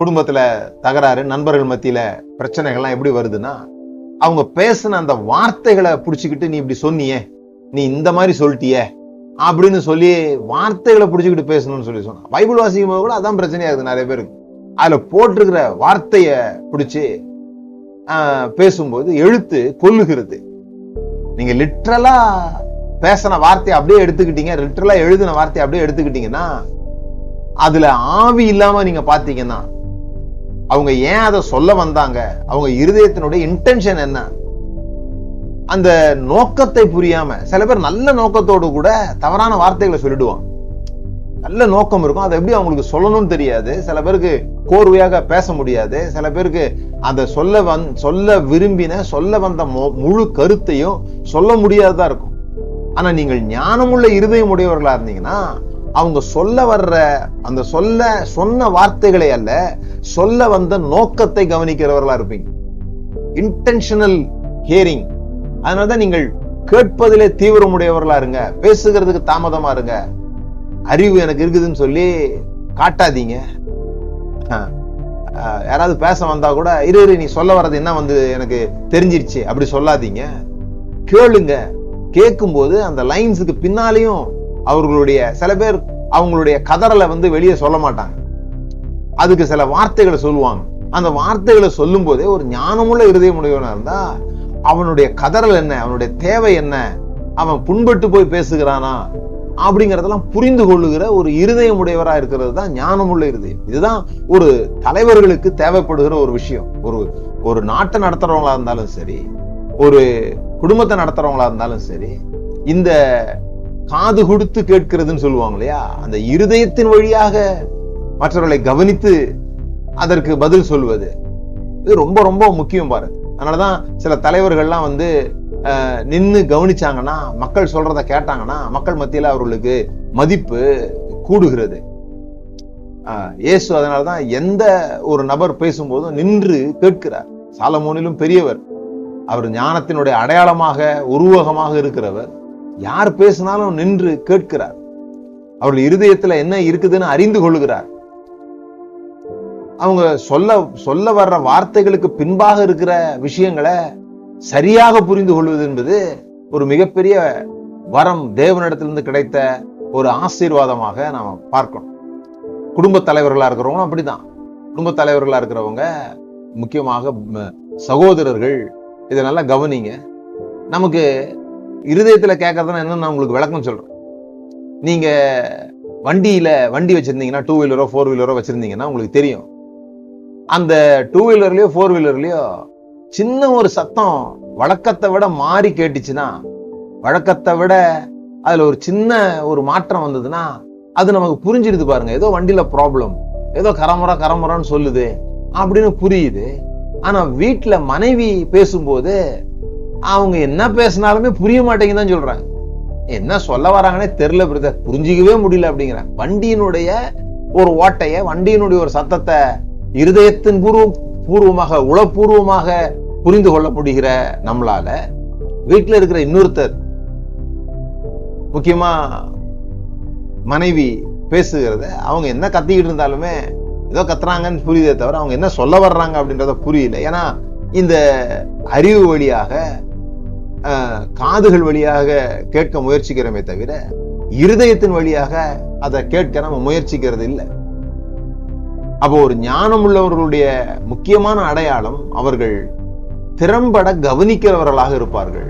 குடும்பத்தில் தகராறு நண்பர்கள் மத்தியில் பிரச்சனைகள்லாம் எப்படி வருதுன்னா அவங்க பேசின அந்த வார்த்தைகளை பிடிச்சிக்கிட்டு நீ இப்படி சொன்னியே நீ இந்த மாதிரி சொல்லிட்டியே அப்படின்னு சொல்லி வார்த்தைகளை பிடிச்சிக்கிட்டு பேசணும்னு சொல்லி சொன்னா பைபிள் வாசிக்கும் போது கூட அதான் பிரச்சனையா இருக்குது நிறைய பேருக்கு. அதில் போட்டிருக்கிற வார்த்தையை பிடிச்சி பேசும்போது எழுத்து கொல்லுகிறது. நீங்க லிட்ரலா பேசின வார்த்தையை அப்படியே எடுத்துக்கிட்டீங்க லிட்ரலா எழுதின வார்த்தையை அப்படியே எடுத்துக்கிட்டீங்கன்னா அதுல ஆவி இல்லாம நீங்க பாத்தீங்கன்னா அவங்க ஏன் அதை சொல்ல வந்தாங்க? அவங்க இருதயத்தினுடைய இன்டென்ஷன் என்ன? அந்த நோக்கத்தை புரியாம சில பேர் நல்ல நோக்கத்தோடு கூட தவறான வார்த்தைகளை சொல்லிடுவான் நல்ல நோக்கம் இருக்கும். அதை எப்படி அவங்களுக்கு சொல்லணும்னு தெரியாது. சில பேருக்கு கோர்வையாக பேச முடியாது. சில பேருக்கு அதை சொல்ல வந் சொல்ல விரும்பின சொல்ல வந்த முழு கருத்தையும் சொல்ல முடியாததா இருக்கும். ஆனா நீங்கள் ஞானமுள்ள இருதயம் உடையவர்களா இருந்தீங்கன்னா அவங்க சொல்ல வர்ற அந்த சொல்ல சொன்ன வார்த்தைகளை அல்ல சொல்ல வந்த நோக்கத்தை கவனிக்கிறவர்களா இருப்பீங்க. இன்டென்ஷனல் ஹியரிங் அதனாலதான் நீங்கள் கேட்பதிலே தீவிரமுடையவர்களா இருங்க பேசுகிறதுக்கு தாமதமா இருங்க. அறிவு எனக்கு இருக்குதுன்னு சொல்லி காட்டாதீங்க. யாராவது பேச வந்தா கூட இரு இரு நீ சொல்ல வர்றது என்ன வந்து எனக்கு தெரிஞ்சிருச்சு அப்படி சொல்லாதீங்க. கேளுங்க. கேட்கும்போது அந்த லைன்ஸுக்கு பின்னாலேயும் அவர்களுடைய சில பேர் அவங்களுடைய கதறலை வந்து வெளியே சொல்ல மாட்டாங்க. அதுக்கு சில வார்த்தைகளை சொல்லுவாங்க. அந்த வார்த்தைகளை சொல்லும் போதே ஒரு ஞானமுள்ள இருதயம் உடையவனா இருந்தா அவனுடைய கதறல் என்ன அவனுடைய தேவை என்ன அவன் புண்பட்டு போய் பேசுகிறானா அப்படிங்கறதெல்லாம் புரிந்து கொள்ளுகிற ஒரு இருதயம் உடையவரா இருக்கிறது தான் ஞானமுள்ள இருதயம். இதுதான் ஒரு தலைவர்களுக்கு தேவைப்படுகிற ஒரு விஷயம். ஒரு ஒரு நாட்டை நடத்துறவங்களா இருந்தாலும் சரி ஒரு குடும்பத்தை நடத்துறவங்களா இருந்தாலும் சரி இந்த காது கொடுத்து கேட்கிறதுன்னு சொல்லுவாங்க இல்லையா? அந்த இருதயத்தின் வழியாக மற்றவர்களை கவனித்து அதற்கு பதில் சொல்வது. இது ரொம்ப ரொம்ப முக்கியம் பாரு அதனாலதான் சில தலைவர்கள்லாம் வந்து நின்று நின்னு கவனிச்சாங்கன்னா மக்கள் சொல்றத கேட்டாங்கன்னா மக்கள் மத்தியில அவர்களுக்கு மதிப்பு கூடுகிறது. இயேசு அதனாலதான் எந்த ஒரு நபர் பேசும்போதும் நின்று கேட்கிறார். சாலமோனிலும் பெரியவர். அவர் ஞானத்தினுடைய அடையாளமாக உருவகமாக இருக்கிறவர். யார் பேசினாலும் நின்று கேட்கிறார். அவர்கள் இருதயத்துல என்ன இருக்குதுன்னு அறிந்து கொள்கிறார். அவங்க சொல்ல சொல்ல வர்ற வார்த்தைகளுக்கு பின்பாக இருக்கிற விஷயங்களை சரியாக புரிந்து கொள்வது என்பது ஒரு மிகப்பெரிய வரம் தேவனிடத்திலிருந்து கிடைத்த ஒரு ஆசீர்வாதமாக நாம பார்க்கணும். குடும்ப தலைவர்களா இருக்கிறவங்க அப்படிதான். குடும்ப தலைவர்களா இருக்கிறவங்க முக்கியமாக சகோதரர்கள் இதை நல்லா கவனிங்க. நமக்கு இருதயத்தில் கேட்கறதுனா என்னன்னு நான் உங்களுக்கு விளக்கம் சொல்கிறேன் நீங்கள் வண்டியில் வண்டி வச்சுருந்தீங்கன்னா டூ வீலரோ ஃபோர் வீலரோ வச்சுருந்தீங்கன்னா உங்களுக்கு தெரியும். அந்த டூ வீலர்லேயோ ஃபோர் வீலர்லேயோ சின்ன ஒரு சத்தம் வழக்கத்தை விட மாறி கேட்டுச்சுன்னா வழக்கத்தை விட அதில் ஒரு சின்ன ஒரு மாற்றம் வந்ததுன்னா அது நமக்கு புரிஞ்சிருது பாருங்க. ஏதோ வண்டியில் ப்ராப்ளம் ஏதோ கரமுறை கரமுறைன்னு சொல்லுது அப்படின்னு புரியுது. ஆனால் வீட்டில் மனைவி பேசும்போது அவங்க என்ன பேசினாலுமே புரிய மாட்டேங்குதுன்னு சொல்றாங்க. என்ன சொல்ல வராங்கன்னே தெரியல பிரதர் புரிஞ்சிக்கவே முடியல அப்படிங்கிறாங்க வண்டியினுடைய ஒரு ஓட்டைய வண்டியினுடைய ஒரு சத்தத்தை இருதயத்தின் பூர்வம் பூர்வமாக உளப்பூர்வமாக புரிந்து கொள்ள முடிகிற நம்மளால வீட்டில் இருக்கிற இன்னொருத்தர் முக்கியமா மனைவி பேசுகிறத அவங்க என்ன கத்திக்கிட்டு இருந்தாலுமே ஏதோ கத்துறாங்கன்னு புரியுதே தவிர அவங்க என்ன சொல்ல வர்றாங்க அப்படின்றத புரியல. ஏன்னா இந்த அறிவு வழியாக காதுகள் வழியாக கேட்க முயற்சிக்கிறோமே தவிர இருதயத்தின் வழியாக அதை கேட்க நம்ம முயற்சிக்கிறது இல்லை. அப்போ ஒரு ஞானம் உள்ளவர்களுடைய முக்கியமான அடையாளம் அவர்கள் திறம்பட கவனிக்கிறவர்களாக இருப்பார்கள்.